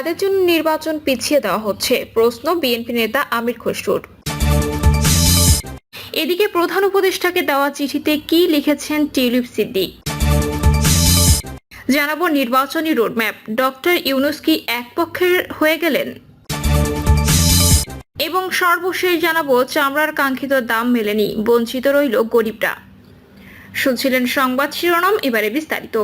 কাদের জন্য নির্বাচন পিছিয়ে দেওয়া হচ্ছে। প্রশ্ন বিএনপি নেতা আমির খসরুর। এদিকে প্রধান উপদেষ্টাকে দেওয়া চিঠিতে কি লিখেছেন টিউলিপ সিদ্দিক? জানাব নির্বাচনী রোডম্যাপ। ডক্টর ইউনুস কি এক পক্ষের হয়ে গেলেন? এবং সর্বশেষ জানাব, চামড়ার কাঙ্ক্ষিত দাম মেলেনি, বঞ্চিত রইল গরিবরা। শুনছিলেন সংবাদ শিরোনাম, এবারে বিস্তারিত।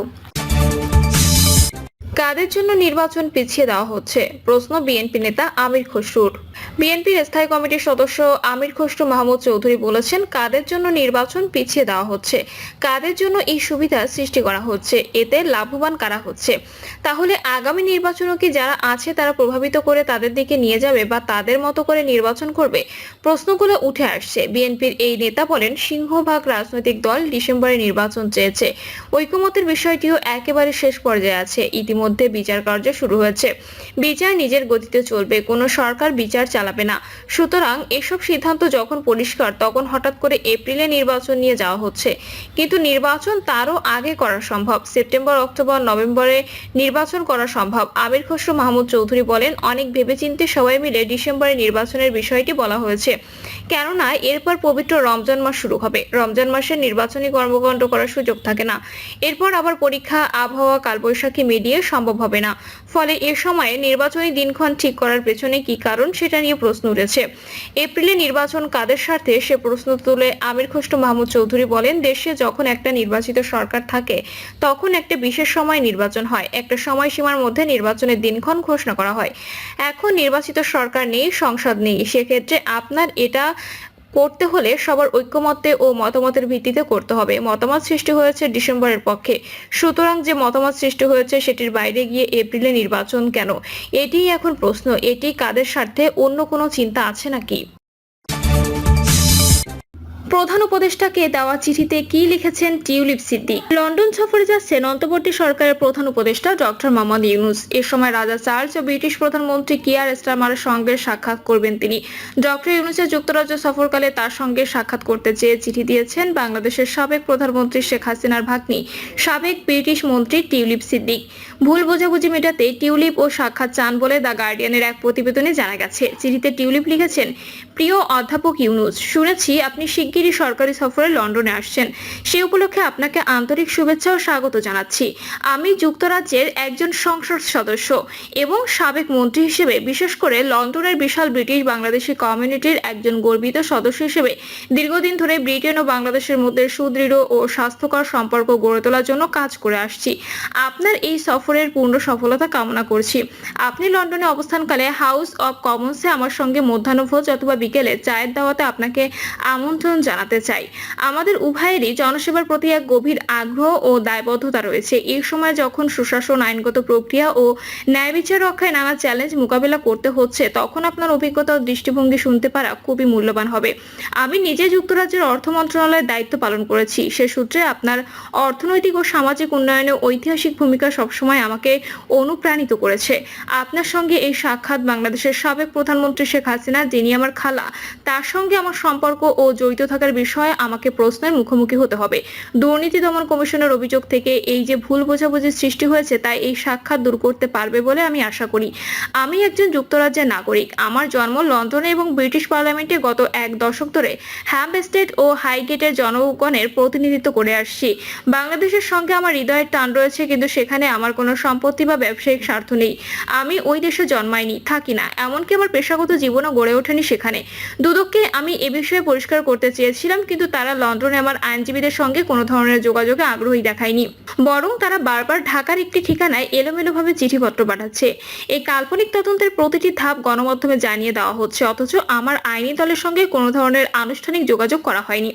কাদের জন্য নির্বাচন পিছিয়ে দেওয়া হচ্ছে? প্রশ্ন বিএনপি নেতা আমির খসরুর। বিএনপির স্থায়ী কমিটির সদস্য আমির খসরু মাহমুদ চৌধুরী বলেছেন, কাদের জন্য নির্বাচন পিছিয়ে দেওয়া হচ্ছে, কাদের জন্য এই সুবিধা সৃষ্টি করা হচ্ছে, এতে লাভবান কারা হচ্ছে? তাহলে আগামী নির্বাচনও কি যারা আছে তারা প্রভাবিত করে তাদের দিকে নিয়ে যাবে বা তাদের মতো করে নির্বাচন করবে? প্রশ্নগুলো উঠে আসছে। বিএনপির এই নেতা বলেন, সিংহভাগ রাজনৈতিক দল ডিসেম্বরে নির্বাচন চেয়েছে। ঐকমত্যের বিষয়টিও একেবারে শেষ পর্যায়ে আছে। ইতিমধ্যে বিচার কার্য শুরু হয়েছে। বিচার নিজের গতিতে চলবে। কোনো সরকার বিচার চালাবে না। সুতরাং এসব সিদ্ধান্ত যখন পরিষ্কার, তখন হঠাৎ করে এপ্রিলে নির্বাচন নিয়ে যাওয়া হচ্ছে। কিন্তু নির্বাচন তারও আগে করা সম্ভব। সেপ্টেম্বর, অক্টোবর, নভেম্বরে নির্বাচন করা সম্ভব। আমির খসরু, মাহমুদ চৌধুরী বলেন, অনেক ভেবেচিন্তে সবাই মিলে ডিসেম্বরে নির্বাচনের বিষয়টি বলা হয়েছে। কেননা, এরপর পবিত্র রমজান মাস শুরু হবে। রমজান মাসে নির্বাচনী কর্মকাণ্ড করার সুযোগ থাকে না। এরপর আবার পরীক্ষা, আবহাওয়া, কালবৈশাখী মিলিয়ে সম্ভব হবে না। ফলে এ সময়ে নির্বাচনী দিনক্ষণ ঠিক করার পেছনে কি কারণ সেটা নিয়ে প্রশ্ন উঠেছে। এপ্রিলে নির্বাচন কাদের স্বার্থে সে প্রশ্ন তুলে আমির খসরু মাহমুদ চৌধুরী বলেন, দেশে যখন একটা নির্বাচিত সরকার থাকে, তখন একটা বিশেষ সময় নির্বাচন হয়। একটা সময়সীমার মধ্যে নির্বাচনের দিনক্ষণ ঘোষণা করা হয়। এখন নির্বাচিত সরকার নেই, সংসদ নেই। সেক্ষেত্রে আপনার এটা করতে হলে সবার ঐক্যমত্যে ও মতামতের ভিত্তিতে করতে হবে। মতামত সৃষ্টি হয়েছে ডিসেম্বরের পক্ষে। সুতরাং যে মতামত সৃষ্টি হয়েছে, সেটির বাইরে গিয়ে এপ্রিলে নির্বাচন কেন? এটিই এখন প্রশ্ন। এটি কাদের স্বার্থে? অন্য কোনো চিন্তা আছে নাকি? প্রধান উপদেষ্টাকে দেওয়া চিঠিতে কি লিখেছেন টিউলিপ সিদ্দিক লন্ডন সফরে যাচ্ছেন অন্তর্বর্তী সরকারের প্রধান উপদেষ্টা ডক্টর মোহাম্মদ ইউনুস। এ সময় রাজা চার্লস ও ব্রিটিশ প্রধানমন্ত্রী কিয়ার স্টারমারের সঙ্গে সাক্ষাৎ করবেন তিনি। ডক্টর ইউনুসের যুক্তরাজ্য সফরকালে তার সঙ্গে সাক্ষাৎ করতে চেয়ে চিঠি দিয়েছেন বাংলাদেশের সাবেক প্রধানমন্ত্রী শেখ হাসিনার ভাগ্নি, সাবেক ব্রিটিশ মন্ত্রী টিউলিপ সিদ্দিক ভুল বোঝাবুঝি মেটাতে টিউলিপ ও সাক্ষাৎ চান বলে দ্য গার্ডিয়ানের এক প্রতিবেদনে জানা গেছে। চিঠিতে টিউলিপ লিখেছেন, প্রিয় অধ্যাপক ইউনুস, শুনেছি আপনি শিগগিরই সরকারি সফরে লন্ডনে আসছেন। সে উপলক্ষে আপনাকে আন্তরিক শুভেচ্ছা ও স্বাগত জানাচ্ছি। আমি যুক্তরাজ্যের একজন সংসদ সদস্য এবং সাবেক মন্ত্রী হিসেবে, বিশেষ করে লন্ডনের বিশাল ব্রিটিশ বাংলাদেশি কমিউনিটির একজন গর্বিত সদস্য হিসেবে, দীর্ঘদিন ধরে ব্রিটেন ও বাংলাদেশের মধ্যে সুদৃঢ় ও স্বাস্থ্যকর সম্পর্ক গড়ে তোলার জন্য কাজ করে আসছি। আপনার এই সফরের পূর্ণ সফলতা কামনা করছি। আপনি লন্ডনে অবস্থানকালে হাউস অব কমন্সে আমার সঙ্গে মধ্যাহ্নভোজ অথবা বিকেলে চায়ের দাওয়াতে আপনাকে আমন্ত্রণ জানাতে চাই। আমাদের উভয়েরই জনসেবার প্রতি এক গভীর আগ্রহ ও দায়বদ্ধতা রয়েছে। এই সময় যখন সুশাসন, আইনগত প্রক্রিয়া ও ন্যায় বিচার রক্ষায় নানা চ্যালেঞ্জ মোকাবেলা করতে হচ্ছে, তখন আপনার অভিজ্ঞতা ও দৃষ্টিভঙ্গি শুনতে পারা খুবই মূল্যবান হবে। আমি নিজে যুক্তরাজ্যের অর্থ মন্ত্রণালয়ের দায়িত্ব পালন করেছি। সে সূত্রে আপনার অর্থনৈতিক ও সামাজিক উন্নয়নে ঐতিহাসিক ভূমিকা সবসময় আমাকে অনুপ্রাণিত করেছে। আপনার সঙ্গে এই সাক্ষাৎ বাংলাদেশের সাবেক প্রধানমন্ত্রী শেখ হাসিনা, যিনি আমার খালা, তার সঙ্গে আমার সম্পর্ক ও জড়িত থাকার বিষয়ে আমাকে প্রশ্নের মুখোমুখি হতে হবে। দুর্নীতি দমন কমিশনের অভিযোগ থেকে এই যে ভুল বোঝাবুঝির সৃষ্টি হয়েছে, তাই এই সাক্ষাৎ দূর করতে পারবে বলে আমি আশা করি। আমি একজন যুক্তরাজ্যের নাগরিক। আমার জন্ম লন্ডনে এবং ব্রিটিশ পার্লামেন্টে গত এক দশক ধরে হ্যাম্প হ্যাম্পস্টেড ও হাইগেটের জনগণের প্রতিনিধিত্ব করে আসছি। বাংলাদেশের সঙ্গে আমার হৃদয়ের টান রয়েছে, কিন্তু সেখানে আমার কোনো সম্পত্তি বা ব্যবসায়িক স্বার্থ নেই। আমি ওই দেশে জন্মাইনি, থাকি না। এমনকি আমার পেশাগত জীবনও গড়ে ওঠেনি সেখানে। দুদককে আমি এ বিষয়ে পরিষ্কার করতে চেয়েছিলাম কিন্তু তারা লন্ডনে আমার আইনজীবীদের সঙ্গে কোনো ধরনের যোগাযোগে আগ্রহী দেখায়নি। বরং তারা বারবার ঢাকার একটি ঠিকানায় এলোমেলোভাবে চিঠিপত্র পাঠাচ্ছে। এই কাল্পনিক তদন্তের প্রতিটি ধাপ গণমাধ্যমে জানিয়ে দেওয়া হচ্ছে, অথচ আমার আইনি দলের সঙ্গে কোনো ধরনের আনুষ্ঠানিক যোগাযোগ করা হয়নি।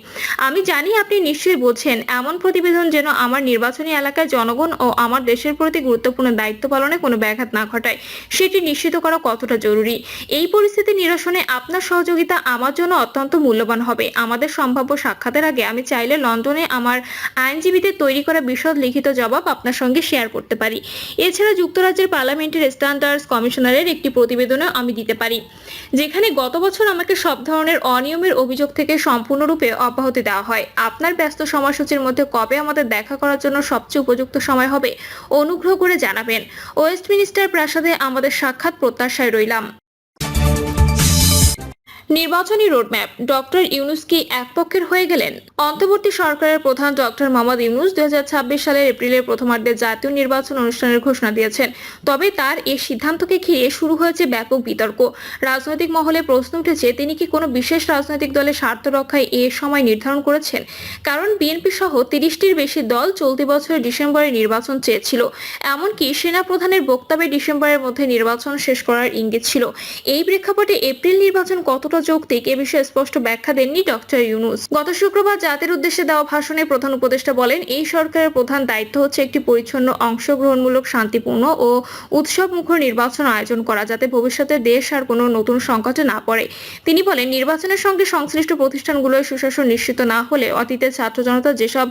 আমি জানি আপনি নিশ্চয়ই বলছেন এমন প্রতিবেদন যেন আমার নির্বাচনী এলাকায় জনগণ ও আমার দেশের প্রতি গুরুত্বপূর্ণ দায়িত্ব পালনে কোনো ব্যাঘাত না ঘটায়। সেটি নিশ্চিত করা কতটা জরুরি? এই পরিস্থিতি নিরসনে আপনার সহযোগিতা আমার জন্য অত্যন্ত মূল্যবান হবে। আমাদের আমাদের সম্ভাব্য সাক্ষাতের আগে আমি চাইলে লন্ডনে আমার আইনজীবীদের তৈরি করা বিশদ লিখিত জবাব আপনার সঙ্গে শেয়ার করতে পারি। এছাড়া যুক্তরাজ্যের পার্লামেন্টের স্ট্যান্ডার্ডস কমিশনারের একটি প্রতিবেদনও আমি দিতে পারি, যেখানে গত বছর আমাকে সব ধরনের অনিয়মের অভিযোগ থেকে সম্পূর্ণরূপে অব্যাহতি দেওয়া হয়। আপনার ব্যস্ত সময়সূচির মধ্যে কবে আমাদের দেখা করার জন্য সবচেয়ে উপযুক্ত সময় হবে অনুগ্রহ করে জানাবেন। ওয়েস্টমিনিস্টার প্রাসাদে আমাদের সাক্ষাৎ প্রত্যাশায় রইলাম। নির্বাচনী রোডম্যাপ। ডক্টর ইউনুস কি এক পক্ষের হয়ে গেলেন? অন্তর্বর্তী সরকারের প্রধান ডক্টর মোহাম্মদ ইউনুস দুই সালের এপ্রিলের প্রথমার্ধে জাতীয় নির্বাচন অনুষ্ঠানের ঘোষণা দিয়েছেন। তবে তার এই সিদ্ধান্তকে ঘিরে শুরু হয়েছে ব্যাপক বিতর্ক। রাজনৈতিক মহলে প্রশ্ন উঠেছে, তিনি কি কোনো বিশেষ রাজনৈতিক দলের স্বার্থ রক্ষায় এ সময় নির্ধারণ করেছেন? কারণ বিএনপি সহ তিরিশটির বেশি দল চলতি বছরের ডিসেম্বরে নির্বাচন চেয়েছিল। এমনকি সেনাপ্রধানের বক্তব্যে ডিসেম্বরের মধ্যে নির্বাচন শেষ করার ইঙ্গিত ছিল। এই প্রেক্ষাপটে এপ্রিল নির্বাচন কতটা যৌক্তিক এ বিষয়ে স্পষ্ট ব্যাখ্যা দেননি ডক্টর ইউনুস। গত শুক্রবার জাতির উদ্দেশ্যে দেওয়া ভাষণে প্রধান উপদেষ্টা বলেন, এই সরকারের প্রধান দায়িত্ব হচ্ছে একটি পরিচ্ছন্ন, অংশগ্রহণমূলক, শান্তিপূর্ণ ও উৎসব মুখর নির্বাচন আয়োজন করা যাতে ভবিষ্যতে দেশ আর কোনো নতুন সংকটে না পড়ে। তিনি বলেন, নির্বাচনের সঙ্গে সংশ্লিষ্ট প্রতিষ্ঠানগুলোর সুশাসন নিশ্চিত না হলে অতীতে ছাত্র জনতা যেসব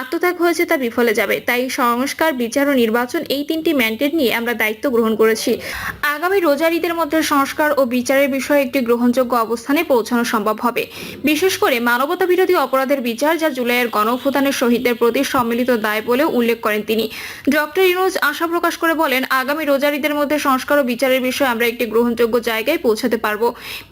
আত্মত্যাগ হয়েছে তা বিফলে যাবে। তাই সংস্কার, বিচার ও নির্বাচন এই তিনটি ম্যান্ডেট নিয়ে আমরা দায়িত্ব গ্রহণ করেছি। আগামী রোজার ঈদের মধ্যে সংস্কার ও বিচারের বিষয়ে একটি গ্রহণযোগ্য অবস্থানে পৌঁছানো সম্ভব হবে। বিশেষ করে মানবতা বিরোধী অপরাধের বিচার যা জুলাইয়ের গণঅভ্যুত্থানের শহীদদের প্রতি সম্মিলিত দায় বলে উল্লেখ করেন তিনি। ডক্টর ইউনুস আশা প্রকাশ করে বলেন, আগামী রোজার ঈদের মধ্যে সংস্কার ও বিচারের বিষয়ে আমরা একটি গ্রহণযোগ্য জায়গায় পৌঁছাতে পারব।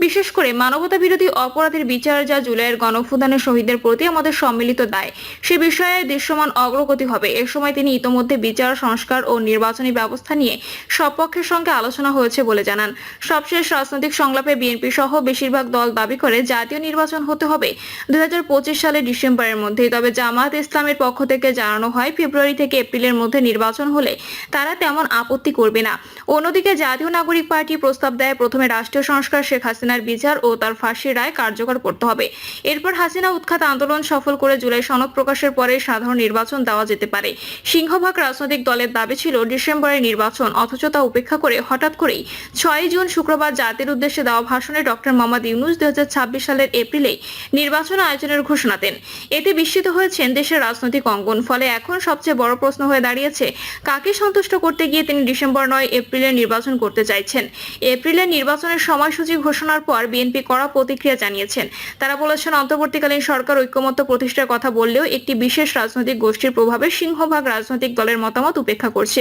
বিশেষ করে মানবতা বিরোধী অপরাধের বিচার যা জুলাইয়ের গণঅভ্যুত্থানের শহীদদের প্রতি আমাদের সম্মিলিত দায়, সে বিষয়ে দৃশ্যমান অগ্রগতি হবে। এ সময় তিনি ইতোমধ্যে বিচার, সংস্কার ও নির্বাচনী ব্যবস্থা নিয়ে সব পক্ষের সঙ্গে আলোচনা হয়েছে বলে জানান। সবশেষ রাজনৈতিক সংলাপে বিএনপি সহ বেশিরভাগ দল দাবি করে জাতীয় নির্বাচন হতে হবে দুই সালের ডিসেম্বরের মধ্যে তবে জামায়াত ইসলামের পক্ষ থেকে জানানো হয়, ফেব্রুয়ারি থেকে এপ্রিলের মধ্যে নির্বাচন হলে তারা তেমন আপত্তি করবে না। অন্যদিকে জাতীয় নাগরিক পার্টি প্রস্তাব দেয়, প্রথমে রাষ্ট্রীয় সংস্কার শেখ হাসিনার বিচার ও তার ফাঁসির রায় কার্যকর করতে হবে। এরপর হাসিনা উৎখাত আন্দোলন সফল করে জুলাই সনদ প্রকাশের পরে সাধারণ নির্বাচন দেওয়া যেতে পারে। সিংহভাগ রাজনৈতিক দলের দাবি ছিল ডিসেম্বরের নির্বাচন, অথচ তা উপেক্ষা করে হঠাৎ করেই ছয় জুন শুক্রবার জাতির উদ্দেশ্যে দেওয়া ভাষণে ডক্টর মোহাম্মদ ইউনুস দু হাজার ছাব্বিশ সালের এপ্রিলে নির্বাচন আয়োজনের ঘোষণা দেন। এতে বিস্মিত হয়েছেন দেশের রাজনৈতিক অঙ্গন। ফলে এখন সবচেয়ে বড় প্রশ্ন হয়ে দাঁড়িয়েছে, কাকে সন্তুষ্ট করতে গিয়ে তিনি ডিসেম্বর নয় এপ্রিলে নির্বাচন করতে চাইছেন? এপ্রিলে নির্বাচনের সময়সূচি ঘোষণার পর বিএনপি কড়া প্রতিক্রিয়া জানিয়েছেন। তারা বলেছেন, অন্তর্বর্তীকালীন সরকার ঐক্যমত্য প্রতিষ্ঠার কথা বললেও একটি বিশেষ রাজনৈতিক গোষ্ঠীর প্রভাবে সিংহভাগ রাজনৈতিক দলের মতামত উপেক্ষা করছে।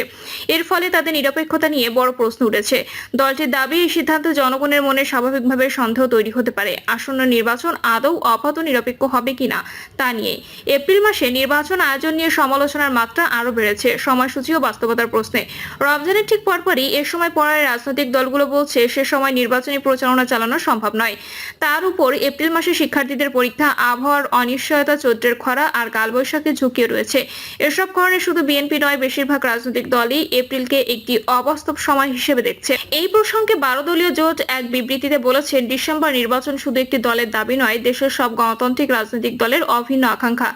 এর ফলে তাদের নিরপেক্ষতা নিয়ে বড় প্রশ্ন উঠেছে। দলটির দাবি, এই সিদ্ধান্ত জনগণের মনে স্বাভাবিকভাবে সন্দেহ তৈরি হতে পারে। আসন্ন নির্বাচন আদৌ অবাধ নিরপেক্ষ হবে কিনা তা নিয়ে। এপ্রিল মাসে নির্বাচন আয়োজন নিয়ে সমালোচনার মাত্রা আরও বেড়েছে। সময়সূচি ও বাস্তবতার প্রশ্নে। রমজানের ঠিক পরপরই এ সময় পড়ায় রাজনৈতিক দলগুলো বলছে, সে সময় নির্বাচনী প্রচারণা চালানো সম্ভব নয়। তার উপর এপ্রিল মাসে শিক্ষার্থীদের পরীক্ষা, আবহাওয়ার অনিশ্চয়তা, চৈত্রের খরা আর কালবৈশাখী ঝুঁকিও রয়েছে। এসব কারণে শুধু বিএনপি নয়, বেশিরভাগ রাজনৈতিক দলই এপ্রিলকে একটি অবাস্তব সময় হিসেবে দেখছে। এই প্রসঙ্গে বারো দলীয় জোট এক বিবৃতিতে বলেছে ডিসেম্বর নির্বাচন শুধু একটি দলের দাবি নয়, দেশের সব গণতান্ত্রিক রাজনৈতিক দলের অভিন্ন আকাঙ্ক্ষা।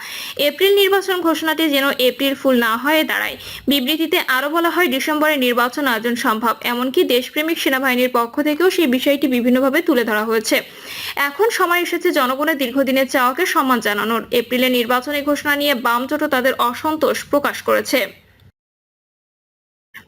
এপ্রিল নির্বাচন ঘোষণাটি যেন এপ্রিল ফুল না হয়ে দাঁড়ায়। বিবৃতিতে আরও বলা হয়, ডিসেম্বরে নির্বাচন আয়োজন সম্ভব, এমনকি দেশপ্রেমিক সেনাবাহিনীর পক্ষ থেকেও সেই বিষয়টি বিভিন্নভাবে তুলে ধরা হয়েছে। এখন সময় এসেছে জনগণের দীর্ঘদিনের চাওয়াকে সম্মান জানানোর। এপ্রিলে নির্বাচনী ঘোষণা নিয়ে বাম জোটও তাদের অসন্তোষ প্রকাশ করেছে।